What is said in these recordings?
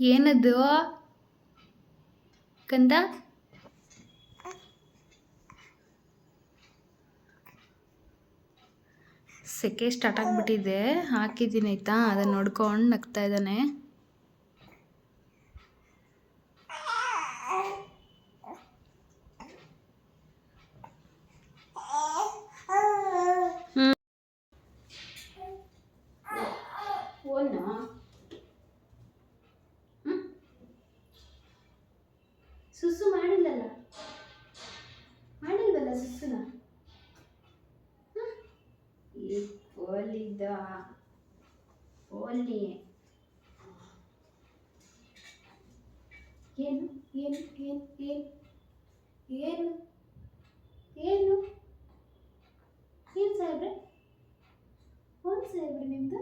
ಏನದು? ಕಂದ? ಸೆಕೆ ಸ್ಟಾರ್ಟ್ ಆಗಿಬಿಟ್ಟಿದೆ. ಹಾಕಿದ್ದೀನಿ ಆಯಿತಾ? ಅದನ್ನು ನೋಡ್ಕೊಂಡು ನಗ್ತಾ ಇದ್ದಾನೆ. ಮಾಡಿಲ್ವಲ್ಲ ಸುಸುನ ಈ ಪೋಲಿದ ಪೋಲಿ ಏನು ಏನು ಏನು ಏನು ಏನು ಏನು ಏನು ಸಾಹೇಬ್ರೆ ಫೋನ್ ಸಾಹೇಬ್ರೆ ನಿಮ್ಮದು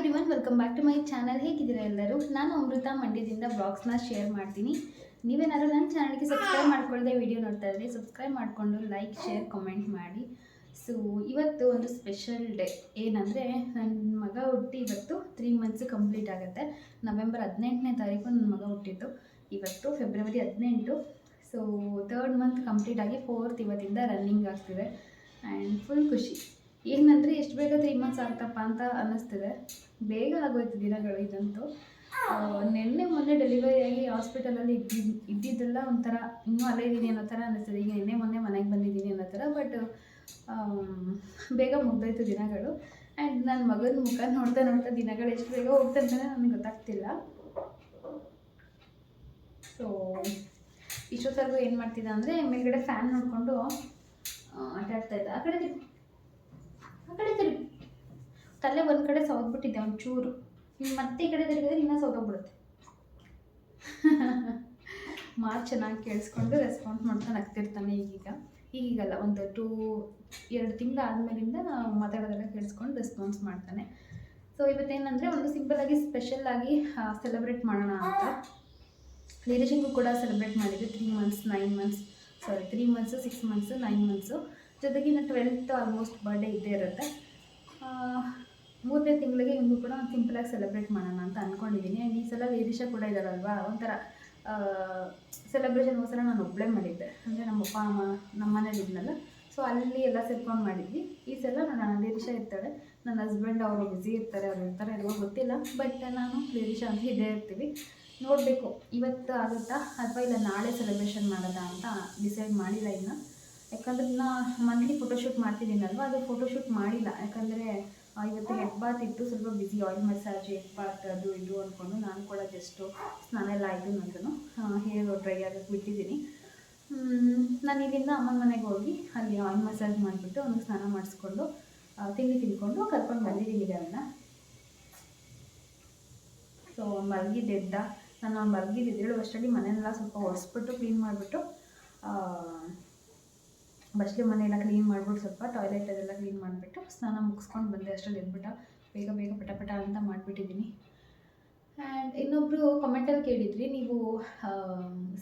everyone welcome back to my channel ಹೇಗಿದ್ದೀರಾ ಎಲ್ಲರೂ? ನಾನು ಅಮೃತ ಮಂಡ್ಯದಿಂದ ಬ್ಲಾಗ್ಸ್ನ ಶೇರ್ ಮಾಡ್ತೀನಿ. ನೀವೇನಾದ್ರು ನನ್ನ ಚಾನಲ್ಗೆ ಸಬ್ಸ್ಕ್ರೈಬ್ ಮಾಡ್ಕೊಳ್ಳದೆ ವಿಡಿಯೋ ನೋಡ್ತಾ ಇದ್ರೆ ಸಬ್ಸ್ಕ್ರೈಬ್ ಮಾಡಿಕೊಂಡು ಲೈಕ್ ಶೇರ್ ಕಮೆಂಟ್ ಮಾಡಿ. ಸೊ ಇವತ್ತು ಒಂದು ಸ್ಪೆಷಲ್ ಡೇ ಏನಂದರೆ ನನ್ನ ಮಗ ಹುಟ್ಟಿ ಇವತ್ತು ತ್ರೀ ಮಂತ್ಸ್ ಕಂಪ್ಲೀಟ್ ಆಗುತ್ತೆ. ನವೆಂಬರ್ ಹದಿನೆಂಟನೇ ತಾರೀಕು ನನ್ನ ಮಗ ಹುಟ್ಟಿದ್ದು. ಇವತ್ತು ಫೆಬ್ರವರಿ ಹದಿನೆಂಟು. ಸೊ ತರ್ಡ್ ಮಂತ್ ಕಂಪ್ಲೀಟ್ ಆಗಿ ಫೋರ್ತ್ ಇವತ್ತಿಂದ ರನ್ನಿಂಗ್ ಆಗ್ತಿದೆ. ಆ್ಯಂಡ್ ಫುಲ್ ಖುಷಿ. ಏನಂದರೆ ಎಷ್ಟು ಬೇಗ ತ್ರೀ ಮಂತ್ಸ್ ಆಗ್ತಪ್ಪ ಅಂತ ಅನ್ನಿಸ್ತಿದೆ. ಬೇಗ ಆಗೋಯ್ತು ದಿನಗಳು ಇದಂತೂ. ನಿನ್ನೆ ಮೊನ್ನೆ ಡೆಲಿವರಿ ಆಗಿ ಹಾಸ್ಪಿಟಲಲ್ಲಿ ಇದ್ದಿದ್ದು ಇದ್ದಿದ್ದೆಲ್ಲ ಒಂಥರ, ಇನ್ನೂ ಅಲ್ಲೇ ಇದ್ದೀನಿ ಅನ್ನೋ ಥರ ಅನ್ನಿಸ್ತದೆ. ಈಗ ನಿನ್ನೆ ಮೊನ್ನೆ ಮನೆಗೆ ಬಂದಿದ್ದೀನಿ ಅನ್ನೋ ಥರ ಬಟ್ ಬೇಗ ಮುಗ್ದೋಯ್ತು ದಿನಗಳು. ಆ್ಯಂಡ್ ನನ್ನ ಮಗನ ಮುಖ ನೋಡ್ತಾ ನೋಡ್ತಾ ದಿನಗಳು ಎಷ್ಟು ಬೇಗ ಹೋಗ್ತಂತಾನೆ ನನಗೆ ಗೊತ್ತಾಗ್ತಿಲ್ಲ. ಸೊ ಇಷ್ಟೊತ್ತರೆಗೂ ಏನು ಮಾಡ್ತಿದ್ದ ಅಂದರೆ ಮೇಲ್ಗಡೆ ಫ್ಯಾನ್ ನೋಡಿಕೊಂಡು ಆಟ ಇದ್ದ. ಆ ಕಡೆ. ಆ ಕಡೆ ತಿರುಗಿ. ತಲೆ ಒಂದು ಕಡೆ ಸವದ್ಬಿಟ್ಟಿದ್ದೆ ಒಂಚೂರು ಇನ್ನು ಮತ್ತೆ ಈ ಕಡೆ ತಿರುಗಿದ್ರೆ ಇನ್ನೂ ಸೌದೋಗ್ಬಿಡುತ್ತೆ ಮಾತು ಚೆನ್ನಾಗಿ ಕೇಳಿಸ್ಕೊಂಡು ರೆಸ್ಪಾನ್ಸ್ ಮಾಡ್ತಾ ನಗ್ತಿರ್ತಾನೆ ಈಗೀಗ. ಈಗೀಗಲ್ಲ, ಒಂದು ಟೂ ಎರಡು ತಿಂಗಳು ಆದಮೇಲಿಂದ ಮಾತಾಡೋದೆಲ್ಲ ಕೇಳಿಸ್ಕೊಂಡು ರೆಸ್ಪಾನ್ಸ್ ಮಾಡ್ತಾನೆ. ಸೊ ಇವತ್ತೇನಂದರೆ ಒಂದು ಸಿಂಪಲ್ಲಾಗಿ ಸ್ಪೆಷಲ್ಲಾಗಿ ಸೆಲೆಬ್ರೇಟ್ ಮಾಡೋಣ ಅಂತ. ಧೀರೇಶಂಗೂ ಕೂಡ ಸೆಲೆಬ್ರೇಟ್ ಮಾಡಿದ್ವಿ three months nine months sorry three months six months nine months ಜೊತೆಗೆ ನಾನು ಟ್ವೆಲ್ತ್ ಆಲ್ಮೋಸ್ಟ್ ಬರ್ಡೇ ಇದ್ದೇ ಇರುತ್ತೆ. ಮೂರನೇ ತಿಂಗಳಿಗೆ ಇವನು ಕೂಡ ಒಂದು ಸಿಂಪಲಾಗಿ ಸೆಲೆಬ್ರೇಟ್ ಮಾಡೋಣ ಅಂತ ಅಂದ್ಕೊಂಡಿದ್ದೀನಿ ಆ್ಯಂಡ್ ಈ ಸಲ ವೇದಿಶಾ ಕೂಡ ಇದ್ದಾರಲ್ವಾ ಒಂಥರ ಸೆಲೆಬ್ರೇಷನ್ಗೋಸ್ಕರ ನಾನು ಒಬ್ಬಳೇ ಮಾಡಿದ್ದೆ. ಅಂದರೆ ನಮ್ಮ ಅಪ್ಪ, ಅಮ್ಮ ನಮ್ಮ ಮನೇಲಿ ಇದ್ನಲ್ಲ. ಸೊ ಅಲ್ಲಿ ಎಲ್ಲ ಸೇರ್ಕೊಂಡು ಮಾಡಿದ್ವಿ. ಈ ಸಲ ನಾನು ವೇದಿಶಾ ಇರ್ತಾಳೆ ನನ್ನ ಹಸ್ಬೆಂಡ್ ಅವರು ಬ್ಯುಸಿ ಇರ್ತಾರೆ, ಅವ್ರು ಇರ್ತಾರೆ ಇಲ್ವೋ ಗೊತ್ತಿಲ್ಲ. ಬಟ್ ನಾನು ವೇದಿಶಾ ಅಂತ ಇದೇ ಇರ್ತೀವಿ. ನೋಡಬೇಕು, ಇವತ್ತು ಆಗುತ್ತಾ ಅಥವಾ ಇಲ್ಲ ನಾಳೆ ಸೆಲೆಬ್ರೇಷನ್ ಮಾಡೋದಾ ಅಂತ ಡಿಸೈಡ್ ಮಾಡಿಲ್ಲ ಇನ್ನು. ಯಾಕಂದರೆ ನಾ ಮಂತ್ಲಿ ಫೋಟೋಶೂಟ್ ಮಾಡ್ತಿದ್ದೀನಲ್ವ ಅದು ಫೋಟೋಶೂಟ್ ಮಾಡಿಲ್ಲ. ಯಾಕಂದರೆ ಇವತ್ತು ಹೆಡ್ ಬಾತ್ ಇತ್ತು ಸ್ವಲ್ಪ ಬಿಸಿ ಆಯಿಲ್ ಮಸಾಜ್ ಹೆಡ್ ಬಾತ್ ಅದು ಇದು ಅಂದ್ಕೊಂಡು ನಾನು ಕೂಡ ಜಸ್ಟು ಸ್ನಾನ ಎಲ್ಲ ಆಯಿತು ನಂದನು ಹೇರ್ ಡ್ರೈ ಆಗೋಕ್ಕೆ ಬಿಟ್ಟಿದ್ದೀನಿ. ನಾನು ಇಲ್ಲಿಂದ ಅಮ್ಮನ ಮನೆಗೆ ಹೋಗಿ ಅಲ್ಲಿ ಆಯಿಲ್ ಮಸಾಜ್ ಮಾಡಿಬಿಟ್ಟು ಅವ್ನಿಗೆ ಸ್ನಾನ ಮಾಡಿಸ್ಕೊಂಡು ತಿಂಡಿ ತಿನ್ಕೊಂಡು ಕರ್ಕೊಂಡು ಬಂದಿದ್ದೀನಿ ಅವನ್ನ ಸೊ ಮಲಗಿದ್ದೆದ್ದ ನಾನು ಮಲಗಿದ್ದು ಎದ್ದೇಳುವಷ್ಟರಲ್ಲಿ ಮನೆಯೆಲ್ಲ ಸ್ವಲ್ಪ ಒರೆಸ್ಬಿಟ್ಟು ಕ್ಲೀನ್ ಮಾಡಿಬಿಟ್ಟು ಬಸ್ಲೆ ಮನೆಯೆಲ್ಲ ಕ್ಲೀನ್ ಮಾಡ್ಬಿಟ್ಟು ಸ್ವಲ್ಪ ಟಾಯ್ಲೆಟ್ ಅದೆಲ್ಲ ಕ್ಲೀನ್ ಮಾಡಿಬಿಟ್ಟು ಸ್ನಾನ ಮುಗಿಸ್ಕೊಂಡು ಬಂದೆ ಅಷ್ಟರಲ್ಲಿ ಎದ್ಬಿಟ್ಟ ಬೇಗ ಬೇಗ ಪಟ ಪಟ ಅಂತ ಮಾಡಿಬಿಟ್ಟಿದ್ದೀನಿ. ಆ್ಯಂಡ್ ಇನ್ನೊಬ್ಬರು ಕಮೆಂಟಲ್ಲಿ ಕೇಳಿದ್ರಿ, ನೀವು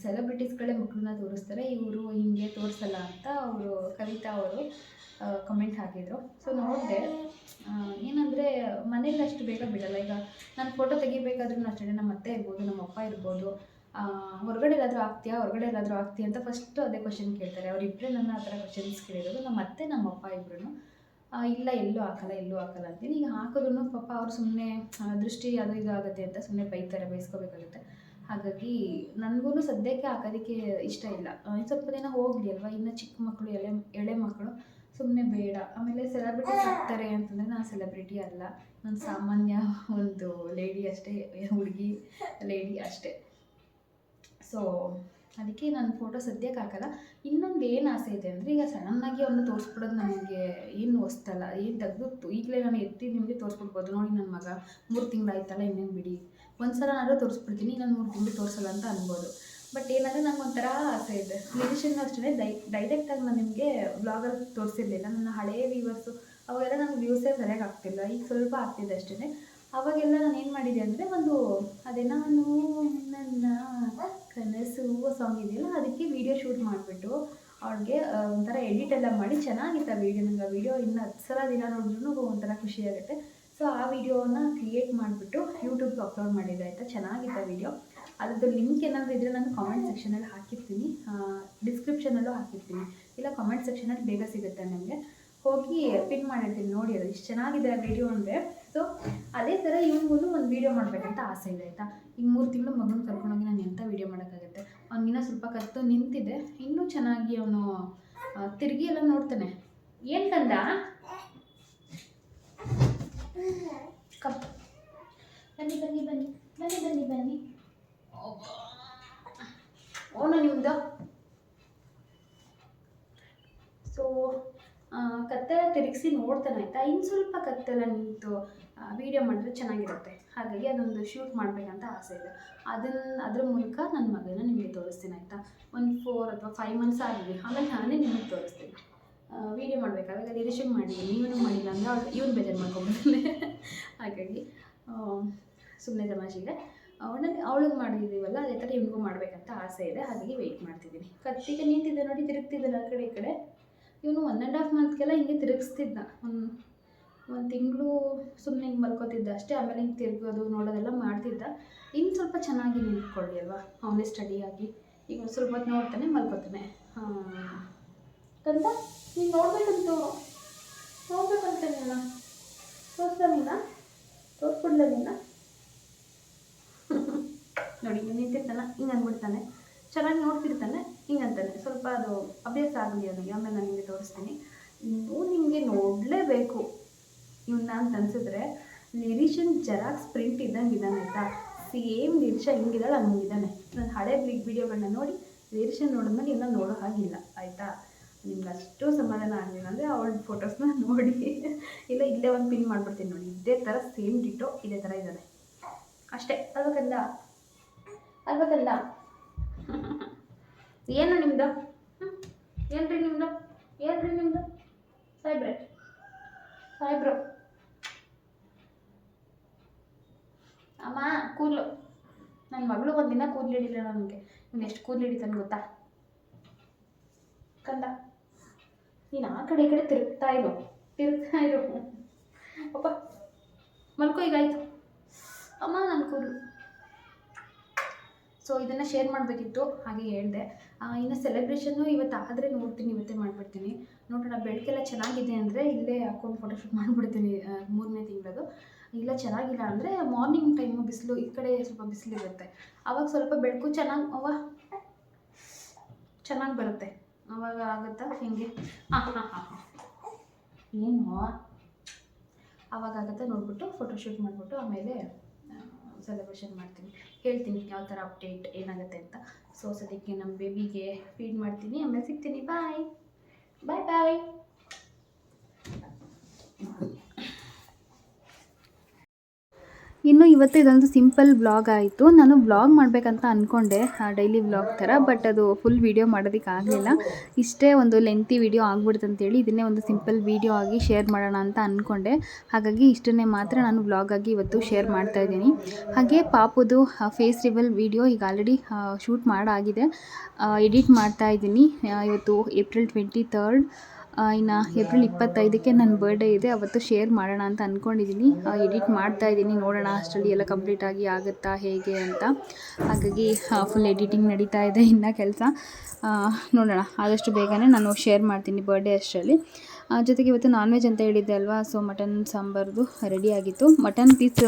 ಸೆಲೆಬ್ರಿಟೀಸ್ಗಳೇ ಮಕ್ಕಳನ್ನ ತೋರಿಸ್ತಾರೆ, ಇವರು ಹಿಂಗೆ ತೋರಿಸಲ್ಲ ಅಂತ ಅವರು, ಕವಿತಾ ಅವರು ಕಮೆಂಟ್ ಹಾಕಿದರು. ಸೊ ನೋಡಿದೆ ಏನಂದರೆ ಮನೇಲಿ ಅಷ್ಟು ಬೇಗ ಬಿಡಲ್ಲ. ಈಗ ನಾನು ಫೋಟೋ ತೆಗಿಬೇಕಾದ್ರೂ ಅಷ್ಟೇ ನಮ್ಮ ಅತ್ತೆ ಇರ್ಬೋದು ನಮ್ಮ ಅಪ್ಪ ಇರ್ಬೋದು. ಹೊರಗಡೆ ಎಲ್ಲಾದರೂ ಆಗ್ತೀಯಾ? ಹೊರಗಡೆ ಎಲ್ಲಾದರೂ ಆಗ್ತೀಯಾ ಅಂತ ಫಸ್ಟು ಅದೇ ಕ್ವಶನ್ ಕೇಳ್ತಾರೆ. ಅವರಿಬ್ಬರೇ ನನ್ನ ಆ ಥರ ಕ್ವಶನ್ಸ್ ಕೇಳಿರೋದು. ನಮ್ಮ ಅತ್ತೆ ನಮ್ಮ ಅಪ್ಪ ಇಬ್ಬರು ಇಲ್ಲ, ಎಲ್ಲೂ ಹಾಕಲ್ಲ ಎಲ್ಲೂ ಹಾಕಲ್ಲ ಅಂತೀನಿ. ಈಗ ಹಾಕಿದ್ರು ಪಾಪ ಅವ್ರು ಸುಮ್ಮನೆ ದೃಷ್ಟಿ ಅದು ಇದು ಆಗುತ್ತೆ ಅಂತ ಸುಮ್ಮನೆ ಬೈತಾರೆ, ಬೈಸ್ಕೋಬೇಕಾಗುತ್ತೆ. ಹಾಗಾಗಿ ನನಗೂ ಸದ್ಯಕ್ಕೆ ಹಾಕೋದಕ್ಕೆ ಇಷ್ಟ ಇಲ್ಲ. ಸ್ವಲ್ಪ ದಿನ ಹೋಗಲಿ ಅಲ್ವಾ? ಇನ್ನು ಚಿಕ್ಕ ಮಕ್ಕಳು, ಎಳೆ ಎಳೆ ಮಕ್ಕಳು ಸುಮ್ಮನೆ ಬೇಡ. ಆಮೇಲೆ ಸೆಲೆಬ್ರಿಟಿ ಆಗ್ತಾರೆ ಅಂತಂದರೆ ನಾನು ಸೆಲೆಬ್ರಿಟಿ ಅಲ್ಲ. ನಾನು ಸಾಮಾನ್ಯ ಒಂದು ಲೇಡಿ ಅಷ್ಟೇ, ಹುಡುಗಿ ಲೇಡಿ ಅಷ್ಟೇ. ಸೊ ಅದಕ್ಕೆ ನಾನು ಫೋಟೋ ಸದ್ಯಕ್ಕೆ ಹಾಕಲ್ಲ. ಇನ್ನೊಂದು ಏನು ಆಸೆ ಇದೆ ಅಂದರೆ, ಈಗ ಸಡನ್ನಾಗಿ ಅವನ್ನ ತೋರಿಸ್ಬಿಡೋದು ನನಗೆ ಏನು ಹೊಸ್ತಲ್ಲ ಏನು ತೆಗೆದು ಈಗಲೇ ನಾನು ಎತ್ತಿ ನಿಮಗೆ ತೋರಿಸ್ಬಿಡ್ಬೋದು. ನೋಡಿ ನನ್ನ ಮಗ, ಮೂರು ತಿಂಗಳಾಯ್ತಲ್ಲ, ಇನ್ನೇನು ಬಿಡಿ. ಒಂದು ಸಲ ಆದರೂ ತೋರಿಸ್ಬಿಡ್ತೀನಿ ನಾನು ಮೂರು ತಿಂಗಳು ತೋರಿಸಲ್ಲ ಅಂತ ಅನ್ಬೋದು. ಬಟ್ ಏನಂದರೆ, ನಂಗೆ ಒಂಥರ ಆಸೆ ಇದೆ. ಮ್ಯೂಸಿಷನ್ ಅಷ್ಟೇ ಡೈ ಡೈರೆಕ್ಟಾಗಿ ನಾನು ನಿಮಗೆ ಬ್ಲಾಗಲ್ಲಿ ತೋರಿಸಿರ್ಲಿಲ್ಲ. ನನ್ನ ಹಳೆಯ ವ್ಯೂವರ್ಸು ಅವಾಗೆಲ್ಲ ನಂಗೆ ವ್ಯೂಸೇ ಸರಿಯಾಗಿ ಆಗ್ತಿಲ್ಲ. ಈಗ ಸ್ವಲ್ಪ ಆಗ್ತಿದೆ ಅಷ್ಟೇ ಅವಾಗೆಲ್ಲ ನಾನು ಏನು ಮಾಡಿದೆ ಅಂದರೆ, ಒಂದು, ಅದೇ, ನಾನು ನನ್ನ ಕನಸು ಸಾಂಗ್ ಇದೆಯಲ್ಲ, ಅದಕ್ಕೆ ವಿಡಿಯೋ ಶೂಟ್ ಮಾಡಿಬಿಟ್ಟು ಅವ್ರಿಗೆ ಒಂಥರ ಎಡಿಟ್ ಎಲ್ಲ ಮಾಡಿ ಚೆನ್ನಾಗಿತ್ತು ಆ ವಿಡಿಯೋ ನಂಗೆ ಆ ವಿಡಿಯೋ ಇನ್ನು ಹತ್ತು ಸಲ ದಿನ ನೋಡಿದ್ರು ಒಂಥರ ಖುಷಿಯಾಗುತ್ತೆ ಸೊ ಆ ವಿಡಿಯೋನ ಕ್ರಿಯೇಟ್ ಮಾಡಿಬಿಟ್ಟು ಯೂಟ್ಯೂಬ್ಗೆ ಅಪ್ಲೋಡ್ ಮಾಡಿದ್ದೆ ಆಯಿತಾ? ಚೆನ್ನಾಗಿತ್ತು ವಿಡಿಯೋ ಅದ್ರದ್ದು ಲಿಂಕ್ ಏನಾದರೂ ಇದ್ದರೆ ನಾನು ಕಾಮೆಂಟ್ ಸೆಕ್ಷನಲ್ಲಿ ಹಾಕಿರ್ತೀನಿ. ಡಿಸ್ಕ್ರಿಪ್ಷನಲ್ಲೂ ಹಾಕಿರ್ತೀನಿ. ಇಲ್ಲ ಕಾಮೆಂಟ್ ಸೆಕ್ಷನಲ್ಲಿ ಬೇಗ ಸಿಗುತ್ತೆ ನನಗೆ. ಹೋಗಿ ಪಿನ್ ಮಾಡಿರ್ತೀನಿ, ನೋಡಿ ಅದು. ಇಷ್ಟು ಚೆನ್ನಾಗಿದೆ ಆ ವಿಡಿಯೋ ಅಂದರೆ. ಸೊ ಅದೇ ಥರ ಇವ್ರಿಗೂ ಒಂದು ವೀಡಿಯೋ ಮಾಡಬೇಕಂತ ಆಸೆ ಇದೆ, ಆಯಿತಾ? ಈಗ ಮೂರು ತಿಂಗಳು ಮಗನ ಕರ್ಕೊಂಡೋಗಿ ನಾನು ಸ್ವಲ್ಪ ಕತ್ತು ನಿಂತಿದೆ. ಇನ್ನೂ ಚೆನ್ನಾಗಿ ಅವನು ತಿರುಗಿ ಎಲ್ಲ ನೋಡ್ತಾನೆ. ಏನು ಕಂದ? ಕಪ್. ಬನ್ನಿ ಬನ್ನಿ ಬನ್ನಿ ಬನ್ನಿ ಬನ್ನಿ ಬನ್ನಿ. ಓನ ನಿಮ್ದು? ಸೊ ತಿರುಗಿಸಿ ನೋಡ್ತಾನೆ, ಆಯಿತಾ? ಇನ್ನು ಸ್ವಲ್ಪ ಕತ್ತೆಲ್ಲ ನಿಂತು ವೀಡಿಯೋ ಮಾಡಿದ್ರೆ ಚೆನ್ನಾಗಿರುತ್ತೆ. ಹಾಗಾಗಿ ಅದೊಂದು ಶೂಟ್ ಮಾಡಬೇಕಂತ ಆಸೆ ಇದೆ. ಅದನ್ನ, ಅದ್ರ ಮೂಲಕ ನನ್ನ ಮಗನ ನಿಮಗೆ ತೋರಿಸ್ತೀನಿ, ಆಯಿತಾ? ಒಂದು ಫೋರ್ ಅಥವಾ ಫೈವ್ ಮಂತ್ಸ್ ಆಗಿದೆ. ಆಮೇಲೆ ನಾನೇ ನಿಮಗೆ ತೋರಿಸ್ತೀನಿ. ವೀಡಿಯೋ ಮಾಡಬೇಕಾದ್ರೆ ಎಡಿಷನ್ ಮಾಡಿದ್ದೀನಿ ನೀವೂ ಮಾಡಿಲ್ಲ ಅಂದರೆ ಅವ್ರು, ಇವನು ಬೇಜಾರು ಮಾಡ್ಕೊಂಡ್ಬಿಡ್ತಾನೆ ಹಾಗಾಗಿ ಸುಮ್ಮನೆ ತಮಾಷೆಗೆ ಅವಳಲ್ಲಿ ಅವಳಿಗೆ ಮಾಡಿದ್ದೀವಲ್ಲ ಅದೇ ಥರ ಇವನಿಗೂ ಮಾಡಬೇಕಂತ ಆಸೆ ಇದೆ. ಹಾಗಾಗಿ ವೆಯ್ಟ್ ಮಾಡ್ತಿದ್ದೀನಿ. ಕತ್ತಿಗೆ ನಿಂತಿದ್ದೆ ನೋಡಿ ತಿರುಗ್ತಿದ್ದಲ್ಲ ಆ ಕಡೆ, ಈ ಕಡೆ. ಇವನು ಒನ್ ಆ್ಯಂಡ್ ಹಾಫ್ ಮಂತ್ಗೆಲ್ಲ ಹಿಂಗೆ ತಿರುಗಿಸ್ತಿದ್ದ ಒಂದು ಒಂದು ತಿಂಗಳು ಸುಮ್ಮನೆ ಹಿಂಗೆ ಮಲ್ಕೋತಿದ್ದ ಅಷ್ಟೇ, ಆಮೇಲೆ ಹಿಂಗೆ ತಿರುಗೋದು ನೋಡೋದೆಲ್ಲ ಮಾಡ್ತಿದ್ದ. ಇನ್ನು ಸ್ವಲ್ಪ ಚೆನ್ನಾಗಿ ನಿಂತ್ಕೊಳ್ಳಿ ಅಲ್ವಾ, ಅವನೇ ಸ್ಟಡಿಯಾಗಿ ಈಗ ಸ್ವಲ್ಪ ಹೊತ್ತು ನೋಡ್ತಾನೆ, ಮಲ್ಕೋತಾನೆ. ಕಂದ ನೀನು ನೋಡ್ಬೇಕಂತ ನೋಡ್ಬೇಕಂತ ನೀನ. ತೋರಿಸ್ದ ನೀನ? ನೋಡಿ ನಿಂತಿರ್ತಾನೆ, ಹಿಂಗೆ ಅಂದ್ಬಿಡ್ತಾನೆ. ಚೆನ್ನಾಗಿ ನೋಡ್ತಿರ್ತಾನೆ. ಹಿಂಗೆ ಅಂತಾನೆ ಸ್ವಲ್ಪ ಅದು ಅಭ್ಯಾಸ ಆಗಲಿ ಅವನಿಗೆ ಆಮೇಲೆ ನಾನು ನಿಮಗೆ ತೋರಿಸ್ತೀನಿ. ನೀವು ನಿಮಗೆ ನೋಡಲೇಬೇಕು ಇವನ್ನ ಅಂತ ಅನಿಸಿದ್ರೆ ನಿರೀಶನ್ ಜೆರಾಕ್ಸ್ ಪ್ರಿಂಟ್ ಇದ್ದಂಗೆ ಇದ್ದಾನೆ ಆಯಿತಾ? ಸೇಮ್ ನಿರೀಶ ಹಿಂಗಿದ್ದಾಳೆ ಹಂಗಿದ್ದಾನೆ ನಾನು ಹಳೆ ಬಿಗ್ ವಿಡಿಯೋಗಳನ್ನ ನೋಡಿ ನಿರೀಶನ್ ನೋಡಿದ್ಮೇಲೆ ಇನ್ನೂ ನೋಡೋ ಹಾಗಿಲ್ಲ, ಆಯಿತಾ? ನಿಮ್ಗೆ ಅಷ್ಟು ಸಮಾಧಾನ ಆಗಲಿಲ್ಲ ಅಂದರೆ ಅವಳ ಫೋಟೋಸ್ನ ನೋಡಿ. ಇಲ್ಲ ಇಲ್ಲೇ ಒಂದು ಪಿನ್ ಮಾಡಿಬಿಡ್ತೀನಿ ನೋಡಿ. ಇದೇ ಥರ ಸೇಮ್ ಡಿಟೋ ಇದೇ ಥರ ಇದ್ದಾನೆ. ಅಷ್ಟೇ. ಅಲ್ವಾ ಕಂದ ಅಲ್ವಾ ಕಂದ ಏನು ನಿಮ್ದು? ಏನ್ರಿ ನಿಮ್ದು? ರೀ ನಿಮ್ದು? ಸಾಯ್ಬ್ರೆ ಸಾಯ್ಬ್ರು ಅಮ್ಮ, ಕೂದಲು. ನನ್ನ ಮಗಳು ಒಂದಿನ ಕೂದಲು ಹಿಡಿಲ್ಲ ನನಗೆ. ನೀನು ಎಷ್ಟು ಕೂದಲು ಹಿಡಿತಾನೆ ಗೊತ್ತಾ? ಕಂದ ನೀನು ಆ ಕಡೆ ಈ ಕಡೆ ತಿರುಗ್ತಾ ಇರು. ತಿರುಗ್ತಾ ಇರು. ಅಪ್ಪ, ಮಲ್ಕೋ ಈಗಾಯ್ತು ಅಮ್ಮ ನನ್ನ ಕೂದಲು. ಸೊ ಇದನ್ನು ಶೇರ್ ಮಾಡಬೇಕಿತ್ತು, ಹಾಗೆ ಹೇಳಿದೆ. ಇನ್ನು ಸೆಲೆಬ್ರೇಷನ್ನು ಇವತ್ತು ಆದರೆ ನೋಡ್ತೀನಿ, ಇವತ್ತೇ ಮಾಡಿಬಿಡ್ತೀನಿ. ನೋಡೋಣ, ಬೆಳಕೆಲ್ಲ ಚೆನ್ನಾಗಿದೆ ಅಂದರೆ ಇಲ್ಲೇ ಹಾಕೊಂಡು ಫೋಟೋಶೂಟ್ ಮಾಡಿಬಿಡ್ತೀನಿ ಮೂರನೇ ತಿಂಗಳದು. ಇಲ್ಲ ಚೆನ್ನಾಗಿಲ್ಲ ಅಂದರೆ ಮಾರ್ನಿಂಗ್ ಟೈಮು ಬಿಸಿಲು, ಈ ಕಡೆ ಸ್ವಲ್ಪ ಬಿಸಿಲಿರುತ್ತೆ ಆವಾಗ ಸ್ವಲ್ಪ ಬೆಳಕು ಚೆನ್ನಾಗಿ ಅವ ಚೆನ್ನಾಗಿ ಬರುತ್ತೆ. ಅವಾಗ ಆಗುತ್ತಾ? ಹಿಂಗೆ? ಹಾಂ ಹಾಂ ಹಾಂ ಹಾಂ. ಏನು ಆವಾಗ ಆಗುತ್ತೆ? ನೋಡ್ಬಿಟ್ಟು ಫೋಟೋಶೂಟ್ ಮಾಡಿಬಿಟ್ಟು ಆಮೇಲೆ ಸೆಲೆಬ್ರೇಷನ್ ಮಾಡ್ತೀನಿ. ಹೇಳ್ತೀನಿ ಯಾವ ಥರ ಅಪ್ಡೇಟ್ ಏನಾಗುತ್ತೆ ಅಂತ. ಸೊ ಸದ್ಯಕ್ಕೆ ನಮ್ಮ ಬೇಬಿಗೆ ಫೀಡ್ ಮಾಡ್ತೀನಿ. ಆಮೇಲೆ ಸಿಗ್ತೀನಿ. ಬಾಯ್ ಬಾಯ್ ಬಾಯ್ ಇನ್ನು ಇವತ್ತು ಇದೊಂದು ಸಿಂಪಲ್ ವ್ಲಾಗ್ ಆಯಿತು. ನಾನು ವ್ಲಾಗ್ ಮಾಡಬೇಕಂತ ಅಂದ್ಕೊಂಡೆ ಡೈಲಿ ವ್ಲಾಗ್ ಥರ ಬಟ್ ಅದು ಫುಲ್ ವೀಡಿಯೋ ಮಾಡೋದಕ್ಕೆ ಆಗಲಿಲ್ಲ. ಇಷ್ಟೇ ಒಂದು ಲೆಂತಿ ವೀಡಿಯೋ ಆಗ್ಬಿಡ್ತು ಅಂತೇಳಿ ಇದನ್ನೇ ಒಂದು ಸಿಂಪಲ್ ವೀಡಿಯೋ ಆಗಿ ಶೇರ್ ಮಾಡೋಣ ಅಂತ ಅಂದ್ಕೊಂಡೆ ಹಾಗಾಗಿ ಇಷ್ಟನ್ನೇ ಮಾತ್ರ ನಾನು ವ್ಲಾಗಾಗಿ ಇವತ್ತು ಶೇರ್ ಮಾಡ್ತಾ ಇದ್ದೀನಿ. ಹಾಗೆ ಪಾಪುದು ಫೇಸ್ ರಿವಲ್ ವೀಡಿಯೋ ಈಗ ಆಲ್ರೆಡಿ ಶೂಟ್ ಮಾಡಾಗಿದೆ. ಎಡಿಟ್ ಮಾಡ್ತಾ ಇದ್ದೀನಿ. ಇವತ್ತು ಏಪ್ರಿಲ್ ಟ್ವೆಂಟಿ ತರ್ಡ್ ಇನ್ನು ಏಪ್ರಿಲ್ ಇಪ್ಪತ್ತೈದಕ್ಕೆ ನನ್ನ ಬರ್ಡೇ ಇದೆ. ಅವತ್ತು ಶೇರ್ ಮಾಡೋಣ ಅಂತ ಅಂದ್ಕೊಂಡಿದ್ದೀನಿ ಎಡಿಟ್ ಮಾಡ್ತಾ ಇದ್ದೀನಿ ನೋಡೋಣ ಅಷ್ಟರಲ್ಲಿ ಎಲ್ಲ ಕಂಪ್ಲೀಟಾಗಿ ಆಗುತ್ತಾ, ಹೇಗೆ ಅಂತ. ಹಾಗಾಗಿ ಫುಲ್ ಎಡಿಟಿಂಗ್ ನಡೀತಾ ಇದೆ ಇನ್ನು ಕೆಲಸ. ನೋಡೋಣ. ಆದಷ್ಟು ಬೇಗನೆ ನಾನು ಶೇರ್ ಮಾಡ್ತೀನಿ ಬರ್ಡೇ ಅಷ್ಟರಲ್ಲಿ. ಜೊತೆಗೆ ಇವತ್ತು ನಾನ್ ವೆಜ್ ಅಂತ ಹೇಳಿದ್ದೆ ಅಲ್ವಾ? ಸೊ ಮಟನ್ ಸಾಂಬಾರ್ದು ರೆಡಿ ಆಗಿತ್ತು. ಮಟನ್ ಪೀಸ್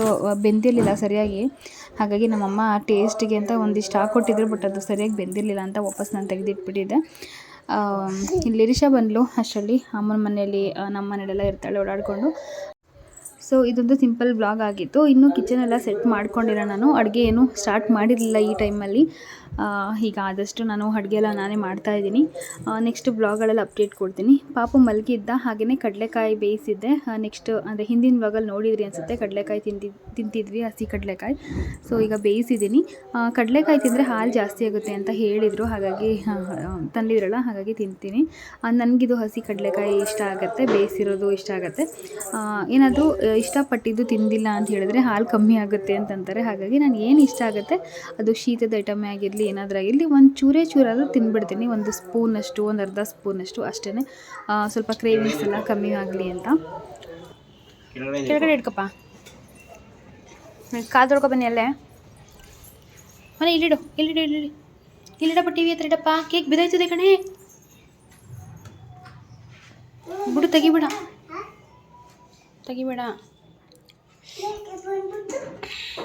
ಬೆಂದಿರಲಿಲ್ಲ ಸರಿಯಾಗಿ. ಹಾಗಾಗಿ ನಮ್ಮಮ್ಮ ಟೇಸ್ಟಿಗೆ ಅಂತ ಒಂದಿಷ್ಟು ಹಾಕ್ಕೊಟ್ಟಿದ್ರು ಬಟ್ ಅದು ಸರಿಯಾಗಿ ಬೆಂದಿರಲಿಲ್ಲ ಅಂತ ವಾಪಸ್ ನಾನು ತೆಗೆದಿಟ್ಬಿಟ್ಟಿದ್ದೆ. ಇಲ್ಲಿ ರಿಷಾ ಬಂದಳು ಅಷ್ಟರಲ್ಲಿ. ಅಮ್ಮನ ಮನೆಯಲ್ಲಿ ನಮ್ಮ ಮನೆಯಲ್ಲೆಲ್ಲ ಇರ್ತಾಳೆ, ಓಡಾಡಿಕೊಂಡು. ಸೊ ಇದೊಂದು ಸಿಂಪಲ್ ಬ್ಲಾಗ್ ಆಗಿತ್ತು. ಇನ್ನು ಕಿಚನ್ ಎಲ್ಲ ಸೆಟ್ ಮಾಡ್ಕೊಂಡಿರೋ ನಾನು. ಅಡುಗೆ ಏನು ಸ್ಟಾರ್ಟ್ ಮಾಡಿರಲಿಲ್ಲ ಈ ಟೈಮಲ್ಲಿ ಈಗ ಆದಷ್ಟು ನಾನು ಅಡುಗೆ ಎಲ್ಲ ನಾನೇ ಮಾಡ್ತಾ ಇದ್ದೀನಿ. ನೆಕ್ಸ್ಟ್ ಬ್ಲಾಗ್ಗಳಲ್ಲಿ ಅಪ್ಡೇಟ್ ಕೊಡ್ತೀನಿ. ಪಾಪು ಮಲಗಿದ್ದ ಹಾಗೆಯೇ ಕಡಲೆಕಾಯಿ ಬೇಯಿಸಿದ್ದೆ. ನೆಕ್ಸ್ಟ್ ಅಂದರೆ ಹಿಂದಿನ ಬ್ಲಾಗಲ್ಲಿ ನೋಡಿದ್ರಿ ಅನಿಸುತ್ತೆ, ಕಡಲೆಕಾಯಿ ತಿಂದಿ, ತಿಂತಿದ್ವಿ, ಹಸಿ ಕಡಲೆಕಾಯಿ. ಸೊ ಈಗ ಬೇಯಿಸಿದ್ದೀನಿ. ಕಡಲೆಕಾಯಿ ತಿಂದರೆ ಹಾಲು ಜಾಸ್ತಿ ಆಗುತ್ತೆ ಅಂತ ಹೇಳಿದರು. ಹಾಗಾಗಿ ತಂದಿದ್ರಲ್ಲ, ಹಾಗಾಗಿ ತಿಂತೀನಿ. ನನಗಿದು ಹಸಿ ಕಡಲೆಕಾಯಿ ಇಷ್ಟ ಆಗುತ್ತೆ, ಬೇಯಿಸಿರೋದು ಇಷ್ಟ ಆಗುತ್ತೆ. ಏನಾದರೂ ಇಷ್ಟಪಟ್ಟಿದ್ದು ತಿಂದಿಲ್ಲ ಅಂತ ಹೇಳಿದ್ರೆ ಹಾಲು ಕಮ್ಮಿ ಆಗುತ್ತೆ ಅಂತಂತಾರೆ. ಹಾಗಾಗಿ ನಾನು ಏನು ಇಷ್ಟ ಆಗುತ್ತೆ, ಅದು ಶೀತದ ಐಟಮೇ ಆಗಿರಲಿ ಏನಾದರೂ ಆಗಿರಲಿ ಒಂದು ಚೂರೇ ಚೂರಾದರೂ ತಿನ್ಬಿಡ್ತೀನಿ. ಒಂದು ಸ್ಪೂನಷ್ಟು ಒಂದು ಅರ್ಧ ಸ್ಪೂನಷ್ಟು ಅಷ್ಟೇ ಸ್ವಲ್ಪ ಕ್ರೇವಿಂಗ್ಸ್ ಎಲ್ಲ ಕಮ್ಮಿ ಆಗಲಿ ಅಂತ. ಕೆಳಗಡೆ ಇಡ್ಕಪ್ಪ ಕಾಲು ತೊಳ್ಕೊ ಬನ್ನಿ ಅಲ್ಲೇ. ಮನೆ ಇಲ್ಲಿಡು ಇಲ್ಲಿಡು, ಇಲ್ಲಿಡಿ. ಇಲ್ಲಿಡಪ್ಪ ಟಿ ವಿ ಹತ್ರ ಇಡಪ್ಪ. ಕೇಕ್ ಬಿದ್ದಾಯ್ತದೆ ಕಣೆ. ಬಿಡು, ತೆಗಿಬೇಡ. ತೆಗಿಬೇಡ.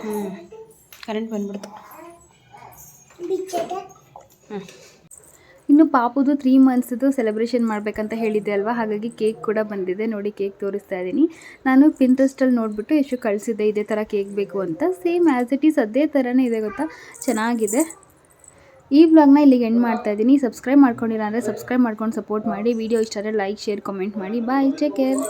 ಹ್ಞೂ ಕರೆಂಟ್ ಬಂದ್ಬಿಡ್ತು. ಇನ್ನು ಪಾಪುದು ತ್ರೀ ಮಂತ್ಸ್ದು ಸೆಲೆಬ್ರೇಷನ್ ಮಾಡಬೇಕಂತ ಹೇಳಿದ್ದೆ ಅಲ್ವಾ? ಹಾಗಾಗಿ ಕೇಕ್ ಕೂಡ ಬಂದಿದೆ. ನೋಡಿ ಕೇಕ್ ತೋರಿಸ್ತಾ ಇದ್ದೀನಿ. ನಾನು ಪಿಂಟ್ರೆಸ್ಟಲ್ಲಿ ನೋಡಿಬಿಟ್ಟು ಎಷ್ಟು ಕಳಿಸಿದ್ದೆ, ಇದೇ ಥರ ಕೇಕ್ ಬೇಕು ಅಂತ. ಸೇಮ್ ಆ್ಯಸ್ ಇಟ್ ಈಸ್ ಅದೇ ಥರನೇ ಇದೆ ಗೊತ್ತಾ? ಚೆನ್ನಾಗಿದೆ. ಈ ವ್ಲಾಗ್ನ ಇಲ್ಲಿಗೆ ಎಂಡ್ ಮಾಡ್ತಾ ಇದ್ದೀನಿ. ಸಬ್ಸ್ಕ್ರೈಬ್ ಮಾಡ್ಕೊಂಡಿಲ್ಲ ಅಂದರೆ ಸಬ್ಸ್ಕ್ರೈಬ್ ಮಾಡ್ಕೊಂಡು ಸಪೋರ್ಟ್ ಮಾಡಿ. ವಿಡಿಯೋ ಇಷ್ಟ ಆದರೆ ಲೈಕ್ ಶೇರ್ ಕಮೆಂಟ್ ಮಾಡಿ. Bye take care